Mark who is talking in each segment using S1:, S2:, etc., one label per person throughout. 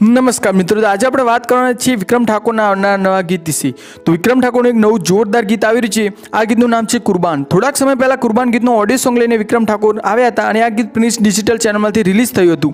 S1: નમસ્કાર મિત્રો, તો આજે આપણે વાત કરવાના છીએ વિક્રમ ઠાકોરના આવનાર નવા ગીત વિશે. તો વિક્રમ ઠાકોરનું એક નવું જોરદાર ગીત આવી રહ્યું છે. આ ગીતનું નામ છે કુરબાન. થોડાક સમય પહેલાં કુરબાન ગીતનો ઓડિયો સોંગ લઈને વિક્રમ ઠાકોર આવ્યા હતા અને આ ગીત પ્રિન્સ ડિજિટલ ચેનલમાંથી રિલીઝ થયું હતું.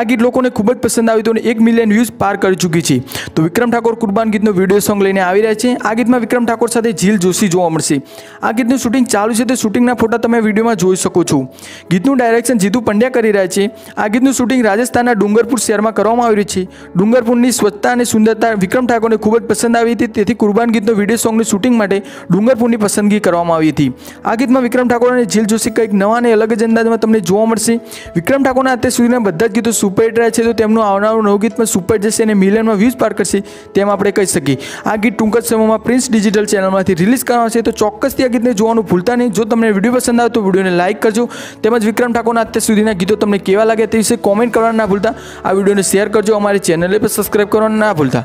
S1: આ ગીત લોકોને ખૂબ જ પસંદ આવ્યું હતું અને એક મિલિયન વ્યૂઝ પાર કરી ચૂકી છે. તો વિક્રમ ઠાકોર કુરબાન ગીતનો વીડિયો સોંગ લઈને આવી રહ્યા છે. આ ગીતમાં વિક્રમ ઠાકોર સાથે જીલ જોશી જોવા મળશે. આ ગીતનું શૂટિંગ ચાલુ છે, તે શૂટિંગના ફોટા તમે વિડીયોમાં જોઈ શકો છો. ગીતનું ડાયરેક્શન જીતુ પંડ્યા કરી રહ્યા છે. આ ગીતનું શૂટિંગ રાજસ્થાનના ડુંગરપુર શહેરમાં કરવામાં આવી રહ્યું છે. ડુંગરપુરની સ્વચ્છતા અને સુંદરતા વિક્રમ ઠાકોરને ખૂબ જ પસંદ આવી હતી. તેથી કુરબાન ગીતનો વીડિયો સોંગની શૂટિંગ માટે ડુંગરપુરની પસંદગી કરવામાં આવી હતી. આ ગીતમાં વિક્રમ ઠાકોર અને જીલ જોશી કંઈક નવા અને અલગ જ અંદાજમાં તમને જોવા મળશે. વિક્રમ ઠાકોરના અત્યાર સુધીના બધા જ ગીતો સુપરહિટ રહ્યા છે. તો તેમનું આવનારું નવું ગીત પણ સુપર જશે અને મિલિયનમાં વ્યૂઝ પાર કરશે તેમ આપણે કહી શકીએ. આ ગીત ટૂંક જ સમયમાં પ્રિન્સ ડિજિટલ ચેનલમાંથી રિલીઝ કરવાનું છે. તો ચોક્કસથી આ ગીતને જોવાનું ભૂલતા નહીં. જો તમને વીડિયો પસંદ આવે તો વિડીયોને લાઇક કરજો. તેમજ વિક્રમ ઠાકોરના અત્યાર સુધીના ગીતો તમને કેવા લાગે તે વિશે કોમેન્ટ કરવાનું ના ભૂલતા. આ વિડીયોને શેર કરજો. અમારી ચેનલે પણ સબસ્ક્રાઈબ કરવાનું ના ભૂલતા